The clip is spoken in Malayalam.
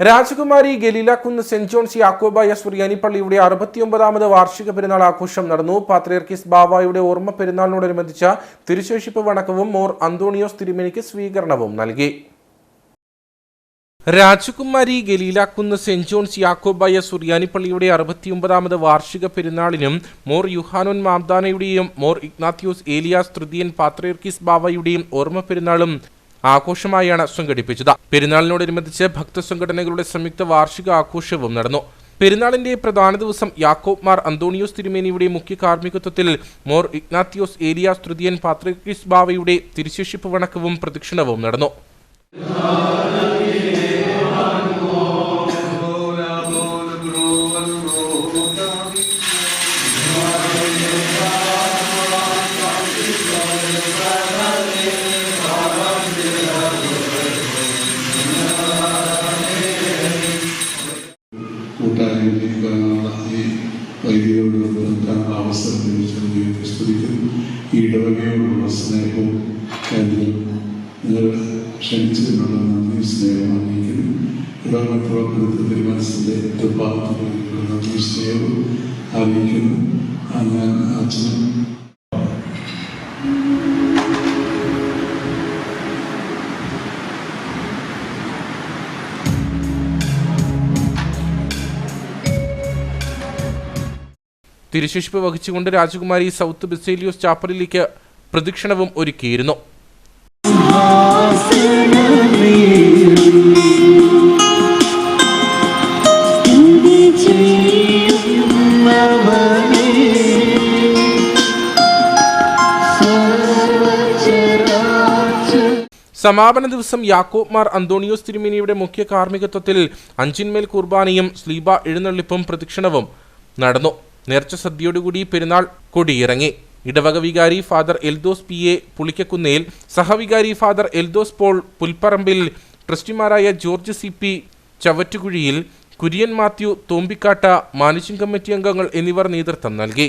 രാജകുമാരി ഗലീല കുന്ന് സെന്റ് ജോൺസ് യാക്കോബായ സുറിയാനിപ്പള്ളിയുടെ അറുപത്തിയൊമ്പതാമത് വാർഷിക പെരുന്നാൾ ആഘോഷം നടന്നു. പാത്രിയർക്കിസ് ബാബായുടെ ഓർമ്മ പെരുന്നാളിനോടനുബന്ധിച്ച തിരുശേഷിപ്പ് വണക്കവും മോർ അന്തോണിയോസ് തിരുമേനിക്ക് സ്വീകരണവും നൽകി. രാജകുമാരി ഗലീലാക്കുന്ന് സെന്റ് ജോൺസ് യാക്കോബായ സുറിയാനിപ്പള്ളിയുടെ അറുപത്തിയൊമ്പതാമത് വാർഷിക പെരുന്നാളിനും മോർ യുഹാനോൻ മാംദാനയുടെയും മോർ ഇഗ്നാത്യോസ് ഏലിയാസ് തൃതീയൻ പാത്രിയർക്കിസ് ബാബയുടെയും ഓർമ്മ പെരുന്നാളും ആഘോഷമായാണ് സംഘടിപ്പിച്ചത് പെരുന്നാളിനോടനുബന്ധിച്ച് ഭക്തസംഘടനകളുടെ സംയുക്ത വാർഷിക ആഘോഷവും നടന്നു പെരുന്നാളിന്റെ പ്രധാന ദിവസം യാക്കോബ് മാർ അന്തോണിയോസ് തിരുമേനിയുടെ മുഖ്യ കാർമ്മികത്വത്തിൽ മോർ ഇഗ്നാത്തിയോസ് ഏരിയ തൃതീയൻ പാത്രിക്കിസ് ബാവയുടെ തിരുശേഷിപ്പ് വണക്കവും പ്രദക്ഷിണവും നടന്നു കൂട്ടായ്മയിലേക്കാനുള്ള ഈ വൈദികരോട് ബന്ധപ്പെടാനുള്ള അവസരം ലഭിച്ചത് ദൈവത്തെ സ്തുതിക്കുന്നു ഈ ഇടവകയോടുള്ള സ്നേഹവും കേന്ദ്രം നിങ്ങൾ ക്ഷണിച്ചതിനുള്ള നന്ദി സ്നേഹം അറിയിക്കുന്നു. ഇടവക പ്രവർത്തനത്തിൽ തിരുമനസിന്റെ ഭാഗത്തുള്ള നന്ദി സ്നേഹവും അറിയിക്കുന്നു. തിരുശേഷിപ്പ് വഹിച്ചുകൊണ്ട് രാജകുമാരി സൗത്ത് ബിസേലിയോസ് ചാപ്പലിലേക്ക് പ്രദക്ഷിണവും ഒരുക്കിയിരുന്നു. സമാപന ദിവസം യാക്കോബ് മാർ അന്തോണിയോസ് തിരുമേനിയുടെ മുഖ്യ കാർമ്മികത്വത്തിൽ അഞ്ചിന്മേൽ കുർബാനയും സ്ലീബ എഴുന്നള്ളിപ്പും പ്രദക്ഷിണവും നടന്നു. നേർച്ച സദ്യയോടുകൂടി പെരുന്നാൾ കൊടിയിറങ്ങി. ഇടവക വികാരി Father Eldhose P A Pulikkakkunnel സഹവികാരി father Eldhose Paul Pulpparambil ട്രസ്റ്റിമാരായ George C P Chavattukuzhiyil Kurian Mathew തോമ്പിക്കാട്ട managing committee അംഗങ്ങൾ എന്നിവർ നേതൃത്വം നൽകി.